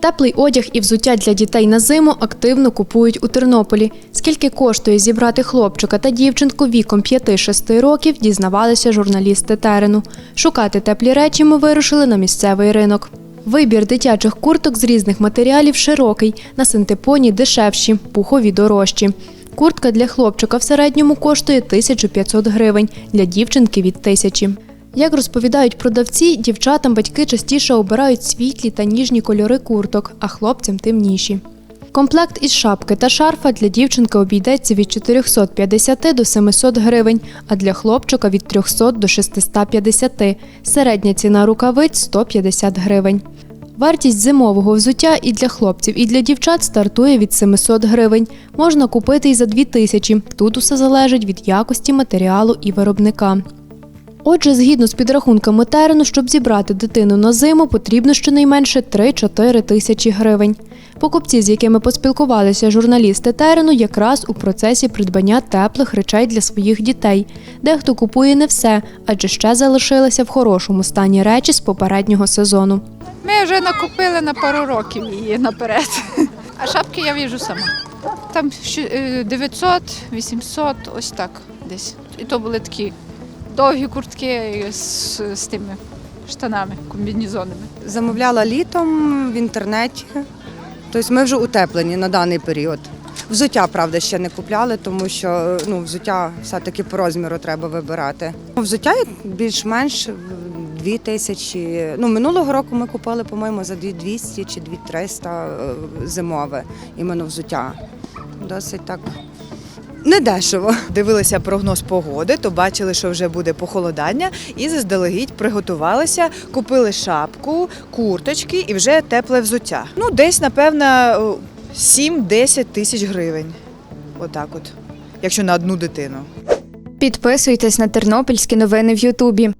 Теплий одяг і взуття для дітей на зиму активно купують у Тернополі. Скільки коштує зібрати хлопчика та дівчинку віком 5-6 років, дізнавалися журналісти терену. Шукати теплі речі ми вирушили на місцевий ринок. Вибір дитячих курток з різних матеріалів широкий, на синтепоні дешевші, пухові дорожчі. Куртка для хлопчика в середньому коштує 1500 гривень, для дівчинки від 1000. Як розповідають продавці, дівчатам батьки частіше обирають світлі та ніжні кольори курток, а хлопцям темніші. Комплект із шапки та шарфа для дівчинки обійдеться від 450 до 700 гривень, а для хлопчика від 300 до 650. Середня ціна рукавиць 150 гривень. Вартість зимового взуття і для хлопців, і для дівчат стартує від 700 гривень. Можна купити і за 2000. Тут усе залежить від якості матеріалу і виробника. Отже, згідно з підрахунками терену, щоб зібрати дитину на зиму, потрібно щонайменше 3-4 тисячі гривень. Покупці, з якими поспілкувалися журналісти терену, якраз у процесі придбання теплих речей для своїх дітей. Дехто купує не все, адже ще залишилися в хорошому стані речі з попереднього сезону. Ми вже накупили на пару років її наперед. А шапки я віжу сама. Там е, 900, 800, ось так десь. І то були такі довгі куртки з, з тими штанами, комбінезонами. Замовляла літом в інтернеті. Тобто ми вже утеплені на даний період. Взуття, правда, ще не купляли, тому що ну, взуття все-таки по розміру треба вибирати. Взуття більш-менш дві тисячі. Ну, минулого року ми купили, по-моєму, за 2200 чи 2300 е, зимове іменно взуття. Досить так недешево. Дивилися прогноз погоди, то бачили, що вже буде похолодання, і заздалегідь приготувалися, купили шапку, курточки і вже тепле взуття. Ну, десь, напевно, 7-10 тисяч гривень. Отак от, якщо на одну дитину. Підписуйтесь на тернопільські новини в Ютубі.